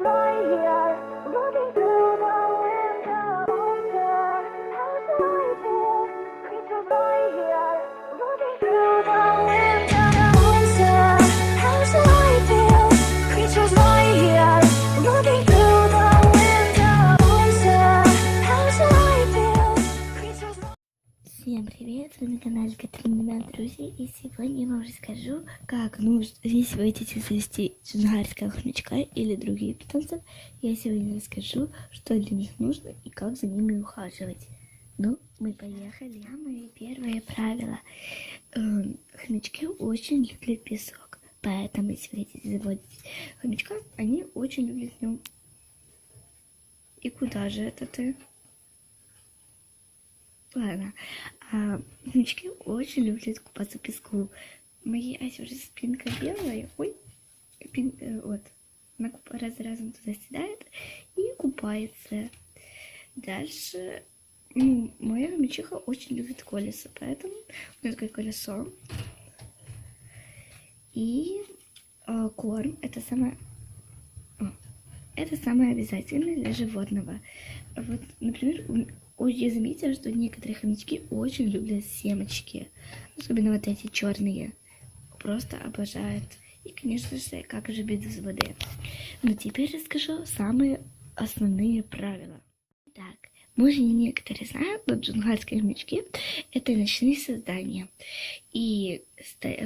right here. Всем привет! Вы на канале Катрина Друзья и сегодня я вам расскажу, как нужно, если вы хотите завести джунгарского хомячка или другие питомцев, я сегодня расскажу, что для них нужно и как за ними ухаживать. Ну, мы поехали. Самое первое правило. Эм, Хомячки очень любят песок, поэтому если вы хотите заводить хомячка, они очень любят в нем. И куда же это ты? Ладно. А, хомячки очень любят купаться в песку. Моей Аси уже спинка белая. Ой, пин- э, вот. Она раз за разом туда седает и купается. Дальше, ну, моя хомячиха очень любит колесо, поэтому у нас такое колесо. И э, корм это самое это самое обязательное для животного. Вот, например, у- я заметила, что некоторые хомячки очень любят семечки. Особенно вот эти черные. Просто обожают. И, конечно же, как же без воды. Но теперь расскажу самые основные правила. Так, может, не некоторые знают, но джунгарские хомячки – это ночные создания. И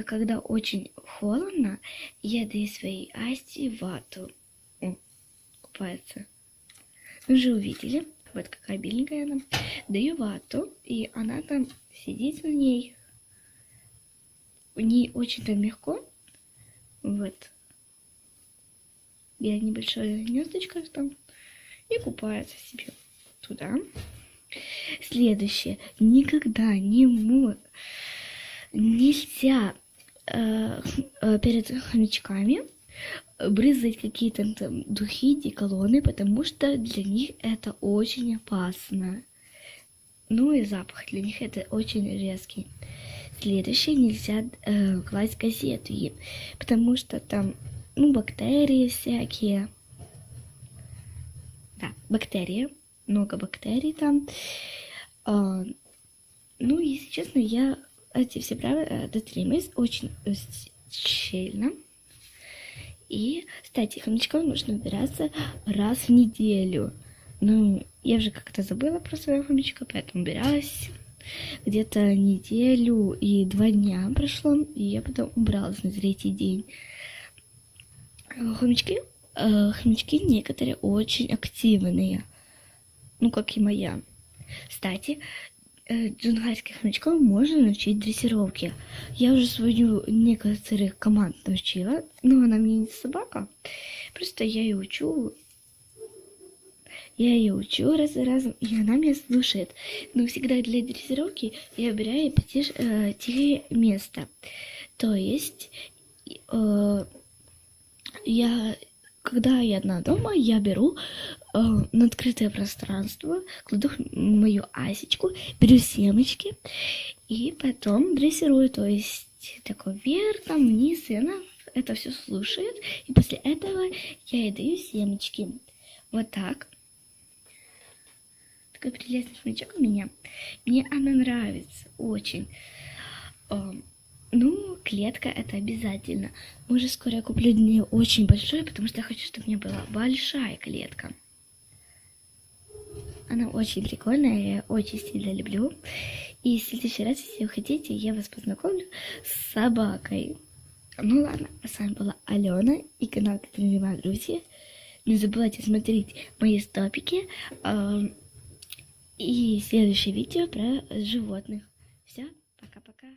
когда очень холодно, я даю своей Асти вату. О, купается. Вы же увидели, вот какая беленькая она. Даю вату, и она там сидит в ней. У ней очень там легко. Вот. Я небольшое гнездочко там. И купается себе туда. Следующее. Никогда не мо... нельзя э, э, перед хомячками брызгать какие-то там духи, деколоны, потому что для них это очень опасно. Ну и запах для них это очень резкий. Следующее, нельзя э, класть газеты им, потому что там, ну, бактерии всякие. Да, бактерии, много бактерий там. А, ну, если честно, я эти все правила э, дотримываюсь очень э, с- тщательно. И, кстати, хомячкам нужно убираться раз в неделю. Ну, я уже как-то забыла про своего хомячка, поэтому убиралась где-то неделю и два дня прошло, и я потом убралась на третий день. Хомячки, э, хомячки некоторые очень активные, ну, как и моя. Кстати, э, джунгарских хомячков можно научить дрессировке. Я уже свою некоторых команд научила, но она мне не собака. Просто я ее учу. Я ее учу раз за разом, и она меня слушает. Но всегда для дрессировки я выбираю тихое место. То есть э, я, когда я одна дома, я беру э, на открытое пространство, кладу мою асечку, беру семечки и потом дрессирую, то есть такой вверх, там, вниз, и она это все слушает. И после этого я ей даю семечки. Вот так. Такой прелестный хомячок у меня. Мне она нравится очень. Ну, клетка это обязательно. Может, скоро я куплю для нее очень большую, потому что я хочу, чтобы у меня была большая клетка. Она очень прикольная, я очень сильно люблю. И в следующий раз, если вы хотите, я вас познакомлю с собакой. Ну ладно, а с вами была Алена и канал Катерина Друзья. Не забывайте смотреть мои стопики эм, и следующее видео про животных. Все, пока-пока.